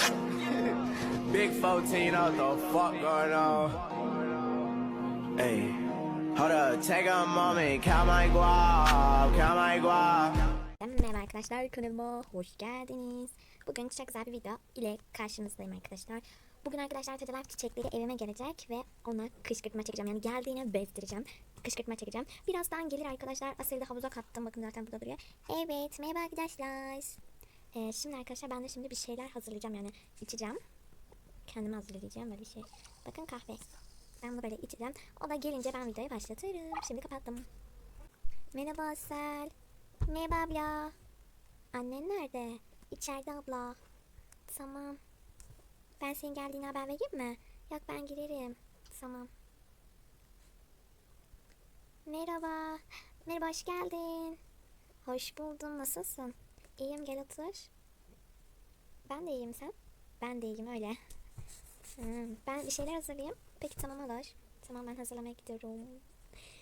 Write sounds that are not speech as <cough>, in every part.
<laughs> Big 14, what the fuck going on? Hey, hold up, take a moment, count my guap, count my guap. Merhaba arkadaşlar kanalıma hoş geldiniz. Bugün çok güzel bir video ile karşınızdayım arkadaşlar. Bugün arkadaşlar Teddy Life çiçekleri evime gelecek ve ona kışkırtma çekeceğim. Yani geldiğine bezdireceğim. Kışkırtma çekeceğim. Birazdan gelir arkadaşlar. Asel'i de havuza kattım. Bakın zaten burada duruyor. Evet merhaba arkadaşlar. Ee, şimdi arkadaşlar ben de şimdi bir şeyler hazırlayacağım. Yani içeceğim. Kendime hazırlayacağım böyle bir şey. Bakın kahve. Ben bunu böyle içeceğim. O da gelince ben videoyu başlatırım. Şimdi kapattım. Merhaba Asel. Merhaba abla. Annen nerede? İçeride abla. Tamam. Ben senin geldiğini haber vereyim mi? Yok ben girerim. Tamam. Merhaba. Merhaba hoş geldin. Hoş buldum. Nasılsın? İyiyim gel otur. Ben de iyiyim sen? Ben de iyiyim öyle. <laughs> Hmm, ben bir şeyler hazırlayayım. Peki tamam olur. Tamam ben hazırlamaya gidiyorum.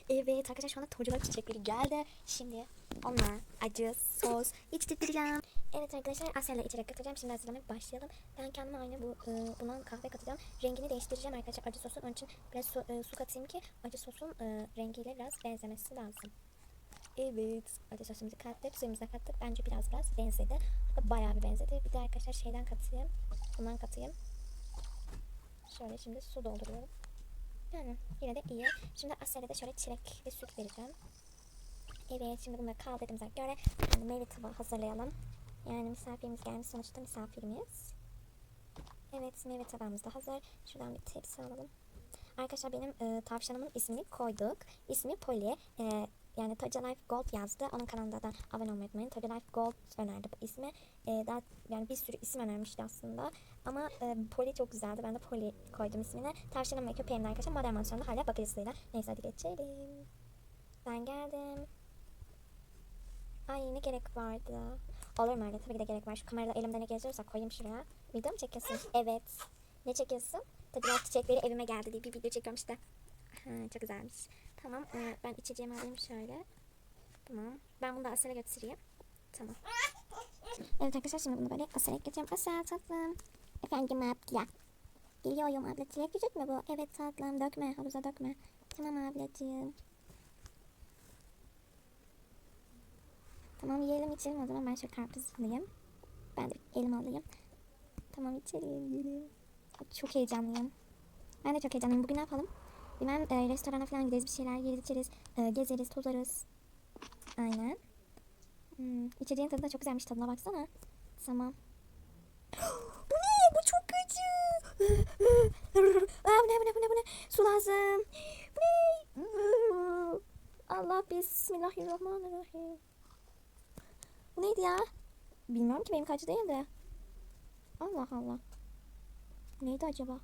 Evet arkadaşlar şu anda torcular çiçekleri geldi. Şimdi onunla acı sos içtireceğim. Evet arkadaşlar Asya'yla içerek katacağım. Şimdi hazırlamaya başlayalım. Ben kendime aynı bu e, buna kahve katacağım. Rengini değiştireceğim arkadaşlar acı sosun. Onun için biraz su, e, su katayım ki acı sosun e, rengiyle biraz benzemesi lazım. Evet acı sosumuzu kattık. Suyumuzu kattık. Bence biraz biraz benzedi. Hatta bayağı bir benzedi. Bir de arkadaşlar şeyden katayım. Bundan katayım. Şöyle şimdi su dolduruyorum. Yani yine de iyi. Şimdi Asya'da da şöyle çilek ve süt vereceğim. Evet şimdi bunları kaldırdığımıza göre yani meyve tabağı hazırlayalım. Yani misafirimiz gelmiş sonuçta misafirimiz. Evet meyve tabağımız da hazır. Şuradan bir tepsi alalım. Arkadaşlar benim e, tavşanımın ismini koyduk. İsmi Polly. E, yani Toca Life Gold yazdı. Onun kanalında da abone olmayı unutmayın. Toca Life Gold önerdi bu ismi. E, daha yani bir sürü isim önermişti aslında. Ama e, Polly çok güzeldi. Ben de Polly koydum ismini. Tavşanım ve köpeğim de arkadaşlar modern mansiyonda hala bakıcısıyla. Neyse hadi geçelim. Ben geldim. Ay ne gerek vardı. Olur mu öyle? Tabii ki de gerek var. Şu kamerada elimde ne geziyorsa koyayım şuraya. Video mu çekiyorsun? <laughs> Evet. Ne çekiyorsun? Tabii biraz çiçekleri evime geldi diye bir video çekiyorum işte. Ha, çok güzelmiş. Tamam. e, ben içeceğimi alayım şöyle. Tamam. Ben bunu da Asel'e götüreyim. Tamam. Evet arkadaşlar şimdi bunu böyle Asel'e götürüyorum. Asel tatlım. Efendim abla. Geliyorum abla. Çilek küçük mü bu? Evet tatlım. Dökme. Havuza dökme. Tamam ablacığım. Tamam yiyelim içelim o zaman. Ben şu karpuz alayım. Ben de elime alayım. Tamam içelim. Çok heyecanlıyım. Ben de çok heyecanlıyım. Bugün ne yapalım? Bilmem e, restorana falan gideriz bir şeyler yeriz içeriz. E, gezeriz tozarız. Aynen. Hmm, içeceğin tadı da çok güzelmiş tadına baksana. Tamam. <gasps> bu ne? Bu çok acı. <gasps> Aa, bu ne bu ne bu ne bu ne? Su lazım. <gasps> Bu ne? <laughs> Allah bismillahirrahmanirrahim. Bu neydi ya? Bilmiyorum ki benim kaçı değildi. Allah Allah. Neydi acaba?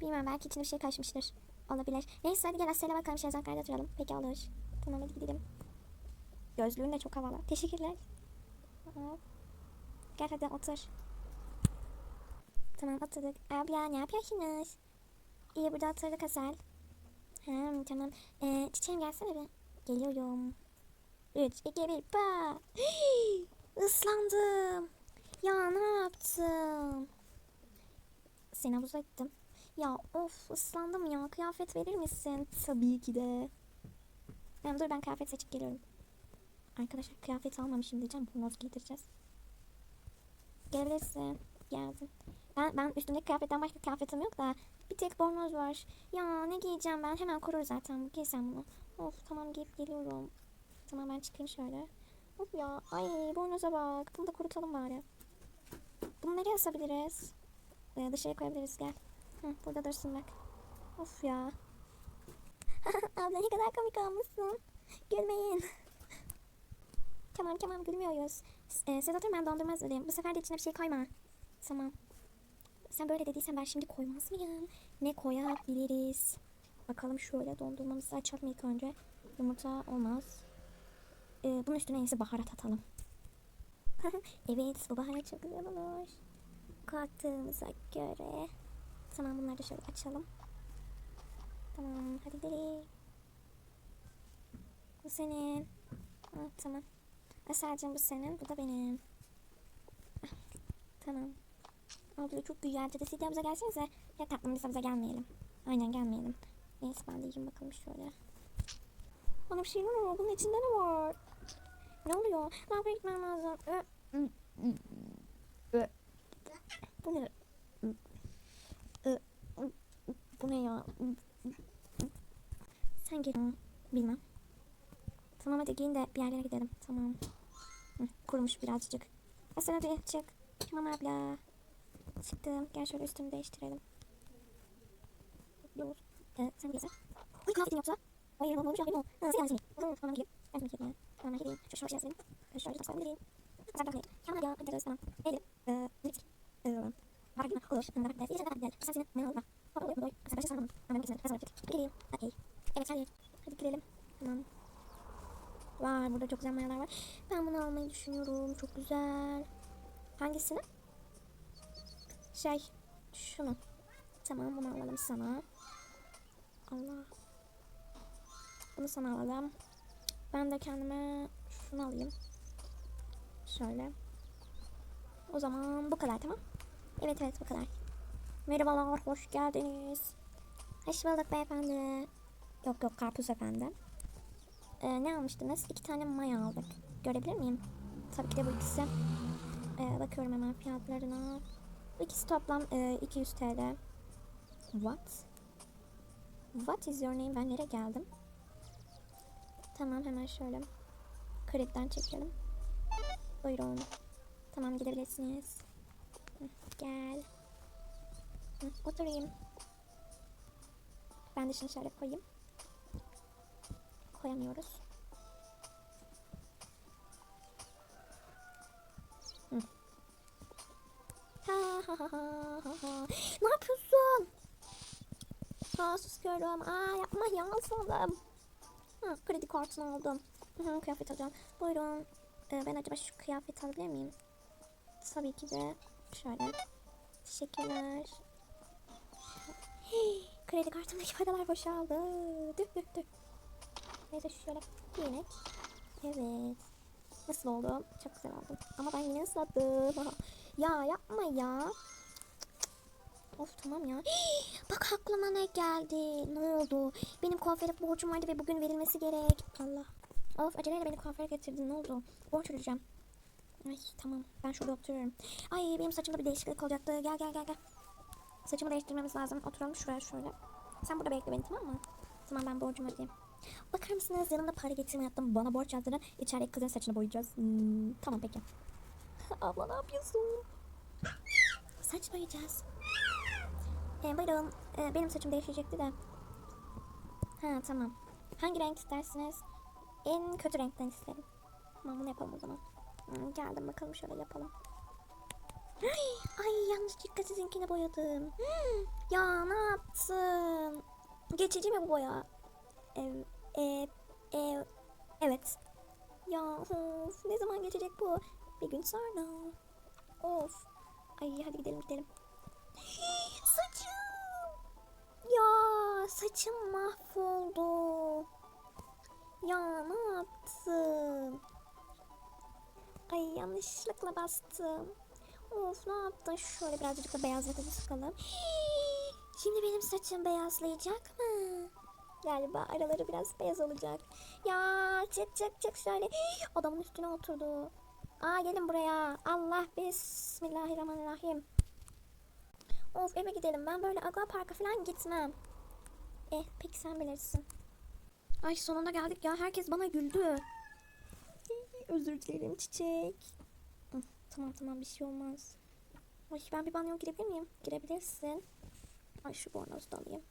Bilmem belki içine bir şey kaçmıştır. Olabilir. Neyse hadi gel Asya'yla bakalım şezlonglarda oturalım. Peki olur. Tamam hadi gidelim. Gözlüğün de çok havalı. Teşekkürler. Gel hadi otur. Tamam oturduk. Abla ne yapıyorsunuz? İyi burada oturduk Asel. Ha, tamam. Ee, çiçeğim gelsene bir. Geliyorum. 3, 2, 1, pa. <gasps> Islandım. Ya ne yaptım? Seni havuza ettim. Ya of ıslandım ya. Kıyafet verir misin? Tabii ki de. Yani dur ben kıyafet seçip geliyorum. Arkadaşlar kıyafet almamışım diyeceğim. Bornoz giydireceğiz. Gelebilirsin. Geldim. Ben, ben üstümdeki kıyafetten başka kıyafetim yok da bir tek bornoz var. Ya ne giyeceğim ben? Hemen korur zaten. Giy sen bunu. Of tamam giyip geliyorum. Tamam ben çıkayım şöyle. Of ya. Ay bornoza bak. Bunu da kurutalım bari. Bunu nereye asabiliriz? Ee, dışarı koyabiliriz gel. Hı, burada dursun bak. Of ya. <laughs> Abla ne kadar komik olmuşsun. Gülmeyin. tamam tamam gülmüyoruz. Ee, siz oturun ben dondurmaz dedim. Bu sefer de içine bir şey koyma. Tamam. Sen böyle dediysen ben şimdi koymaz mıyım? Ne koyabiliriz? Bakalım şöyle dondurmamızı açalım ilk önce. Yumurta olmaz. Ee, bunun üstüne en iyisi baharat atalım. <laughs> evet bu baharat çok güzel olur. Kalktığımıza göre. Tamam bunları da şöyle açalım. Tamam hadi gidelim. Bu senin. Ah, tamam. Aselcim bu senin. Bu da benim. Ah, tamam. Abla çok güzel. De bize gelsenize. Ya tatlım biz bize gelmeyelim. Aynen gelmeyelim. Neyse ben de yiyeyim bakalım şöyle. Bana bir şeyler var. Bunun içinde ne var? Ne oluyor? Ne yapayım gitmem lazım? Bu ne? Bu ne ya? Sen gel. Bilmem. Tamam hadi giyin de bir yerlere gidelim. Tamam. Hı, kurumuş birazcık. Aslan hadi çık. Tamam abla. Çıktım. Gel şöyle üstümü değiştirelim. Dur. Ee, sen gelsen. Uy kıyafetin yoksa. Hayır ne olmuş? Hayır ne olmuş? Ha, sen yardım Tamam gideyim. Ben şimdi gideyim. Tamam gideyim. Şu şöyle yazayım. Şu şöyle yazayım. Gideyim. De gideyim. Tamam ya. Hadi tamam. Elim. Ee, lipstick. Ee, var gibi. Olur. Ben de gidelim. İyice gidelim. Sen senin ne oldu? Evet hadi. Hadi gidelim. Tamam. Var burada çok güzel mayalar var. Ben bunu almayı düşünüyorum. Çok güzel. Hangisini? Şey. Şunu. Tamam bunu alalım sana. Allah. Bunu sana alalım. Ben de kendime şunu alayım. Şöyle. O zaman bu kadar tamam. Evet evet bu kadar. Merhabalar hoş geldiniz. Hoş bulduk beyefendi. Yok yok karpuz efendi. Ee, ne almıştınız? İki tane maya aldık. Görebilir miyim? Tabii ki de bu ikisi. Ee, bakıyorum hemen fiyatlarına. Bu ikisi toplam e, 200 TL. What? What is your name? Ben nereye geldim? Tamam hemen şöyle. Krediden çekelim. Buyurun. Tamam gidebilirsiniz. Gel. Hı, Oturayım. Ben de şunu şöyle koyayım. Koyamıyoruz. Hı. Ha ha ha ha ha. Ne yapıyorsun? Ha susuyorum. Aa yapma ya sandım. Ha, kredi kartını aldım. Hı, kıyafet alacağım. Buyurun. Ee, ben acaba şu kıyafet alabilir miyim? Tabii ki de. Şöyle. Teşekkürler. Kredi kartımdaki <laughs> paralar boşaldı. Dük dük dük. Neyse şöyle giyinek. Evet. Nasıl oldu? Çok güzel oldu. Ama ben yine ıslattım. <laughs> ya yapma ya. Of tamam ya. <gasps> Bak aklıma ne geldi. Ne oldu? Benim kuaföre borcum vardı ve bugün verilmesi gerek. Allah. Of aceleyle beni kuaföre getirdin. Ne oldu? Borç ödeyeceğim. Ay tamam. Ben şurada oturuyorum. Ay benim saçımda bir değişiklik olacaktı. Gel gel gel gel. Saçımı değiştirmemiz lazım. Oturalım şuraya şöyle. Sen burada bekle beni tamam mı? Tamam ben borcumu ödeyeyim. Bakar mısınız yanımda para getirme yaptım. Bana borç yazdırın. İçerideki kızın saçını boyayacağız. Hmm, tamam peki. <laughs> Abla ne yapıyorsun? Saç boyayacağız. E, buyurun. E, benim saçım değişecekti de. Ha tamam. Hangi renk istersiniz? En kötü renkten isterim. Tamam bunu yapalım o zaman. Hmm, geldim bakalım şöyle yapalım. Ay, yanlışlıkla sizinkini boyadım. Hmm, ya ne yaptın? Geçici mi bu boya? Ev, ev, ev. Evet. Ya of ne zaman geçecek bu? Bir gün sonra. Of. Ay hadi gidelim gidelim. <gasps> Saçım. Ya saçım mahvoldu. Ya ne yaptın? Ay yanlışlıkla bastım. Of ne yaptın? Şöyle birazcık da beyazlatalım sıkalım. Şimdi benim saçım beyazlayacak mı? Galiba araları biraz beyaz olacak. Ya çık çık çık şöyle. Adamın üstüne oturdu. Aa gelin buraya. Allah bismillahirrahmanirrahim. Of eve gidelim. Ben böyle Agua Park'a falan gitmem. Eh peki sen bilirsin. Ay sonunda geldik ya. Herkes bana güldü. Özür dilerim çiçek. Tamam tamam bir şey olmaz. Ay ben bir banyo girebilir miyim? Girebilirsin. Ay şu bornozu da alayım.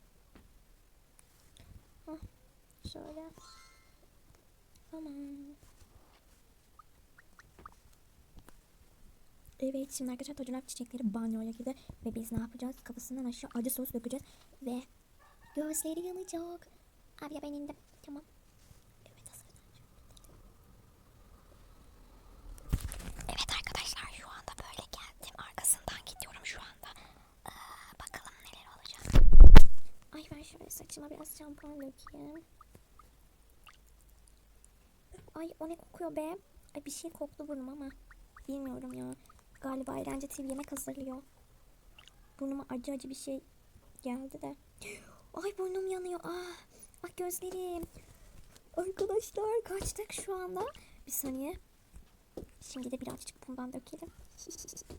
Hah, şöyle. Tamam. Evet şimdi arkadaşlar tocular çiçekleri banyoya girdi ve biz ne yapacağız? Kafasından aşağı acı sos dökeceğiz ve gözleri yanacak. Abi ya ben indim. Tamam. Evet hazır. Evet arkadaşlar şu anda böyle geldim. Arkasından gidiyorum şu anda. Ee, bakalım neler olacak. Ay ben şöyle saçıma biraz şampuan dökeyim. Ay o ne kokuyor be? Ay bir şey koktu burnum ama bilmiyorum ya. Galiba Eğlence TV yemek hazırlıyor. burnuma acı acı bir şey geldi de. <gasps> Ay burnum yanıyor. Ah, ah gözlerim. Arkadaşlar kaçtık şu anda. Bir saniye. Şimdi de birazcık bundan dökelim. <laughs>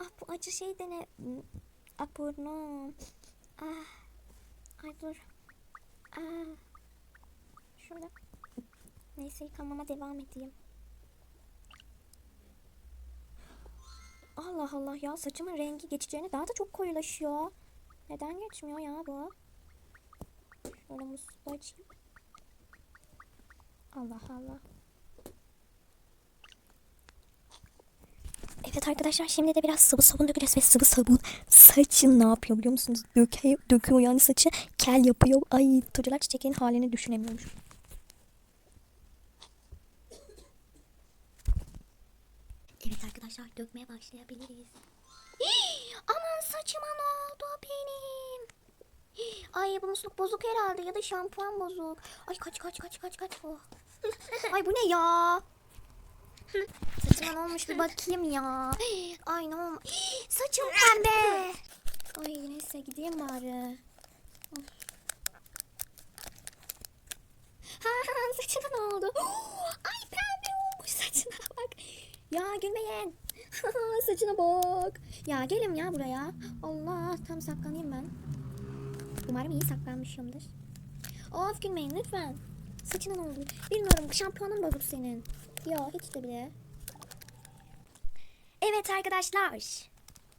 Ah bu acı şey de ne? Ah burnum. Ay dur. Ah. Şurada. Neyse yıkamama devam edeyim. Allah Allah ya saçımın rengi geçeceğine daha da çok koyulaşıyor. Neden geçmiyor ya bu? Şöyle musluğu açayım. Allah Allah. Evet arkadaşlar şimdi de biraz sıvı sabun dökeceğiz ve sıvı sabun saçın ne yapıyor biliyor musunuz? Döke, döküyor yani saçı kel yapıyor. Ay tırcılar çiçeğin halini düşünemiyormuş. Evet arkadaşlar dökmeye başlayabiliriz. <gasps> Aman saçıma ne oldu benim? <gasps> Ay bu musluk bozuk herhalde ya da şampuan bozuk. Ay kaç kaç kaç kaç kaç. Oh. <laughs> Ay bu ne ya? Saçıma ne olmuş bir bakayım ya. Ay ne olmuş? Saçım pembe. Ay neyse gideyim bari. Ha, saçına ne oldu? Ay pembe olmuş saçına bak. Ya gülmeyin. <laughs> saçına bak. Ya gelin ya buraya. Allah tam saklanayım ben. Umarım iyi saklanmışımdır. Of gülmeyin lütfen. Saçına ne oldu? Bilmiyorum şampuanın bozuk senin. Ya hiç de bile. Evet arkadaşlar.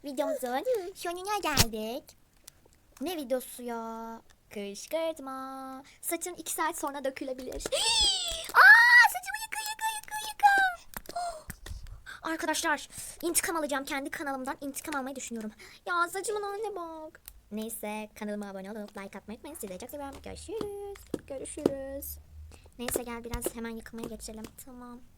Videomuzun sonuna geldik. Ne videosu ya? Kışkırtma. Saçın iki saat sonra dökülebilir. <gasps> Aa, saçımı yıka yıka yıka yıka. Oh. <gasps> Arkadaşlar intikam alacağım kendi kanalımdan intikam almayı düşünüyorum. Ya saçımın haline bak. Neyse kanalıma abone olup like atmayı unutmayın. Sizi çok seviyorum. Görüşürüz. Görüşürüz. Neyse gel biraz hemen yıkamaya geçelim. Tamam.